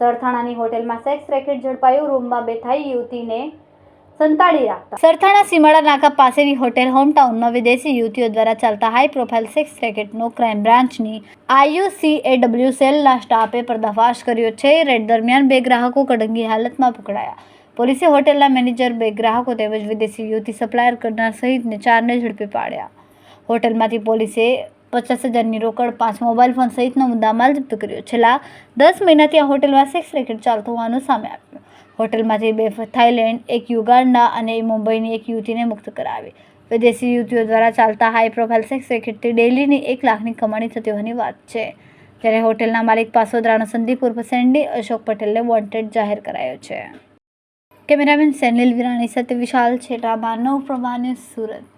સરથાણાની હોટેલમાં sex racket ઝડપાયું, રૂમમાં બેઠાઈ યુવતીને સંતાડી રાખતા. સરથાણા સીમાડા નાકા પાસેની હોટેલ હોમટાઉનમાં વિદેશી યુવતીઓ દ્વારા ચાલતા હાઈ પ્રોફાઇલ સેક્સ રેકેટનો ક્રાઇમ બ્રાન્ચની આઈયુસીએડબ્લ્યુ સેલના સ્ટાફે પર્દાફાશ કર્યો છે. રેડ દરમિયાન બે ગ્રાહકો કડંગી હાલતમાં પકડાયા. પોલીસે હોટેલના મેનેજર, બે ગ્રાહકો તેમજ વિદેશી યુવતી સપ્લાયર કરનાર સહિતને ચારને ઝડપી પાડ્યા. હોટલમાંથી પોલીસે પચાસ હજારની રોકડ, પાંચ મોબાઈલ ફોન સહિતનો મુદ્દામાલ જપ્ત કર્યો. છેલ્લા દસ મહિનાથી આ હોટલમાં સેક્સ રેકેટ ચાલતું હોવાનું સામે આવ્યું. હોટલમાંથી બે થાઇલેન્ડ એક યુગાન્ડા અને મુંબઈની એક યુવતીને મુક્ત કરાવી. વિદેશી યુવતીઓ દ્વારા ચાલતા હાઈ પ્રોફાઇલ સેક્સ રેકેટથી ડેલીની એક લાખની કમાણી થતી હોવાની વાત છે. જ્યારે હોટેલના માલિક પાસોદરાનો સંદીપ ઉર્ફ સેન્ડી, અશોક પટેલને વોન્ટેડ જાહેર કરાયો છે. કેમેરામેન સેનિલ વિરાણી સાથે વિશાલ છેટા માનવ પ્રમાણે સુરત.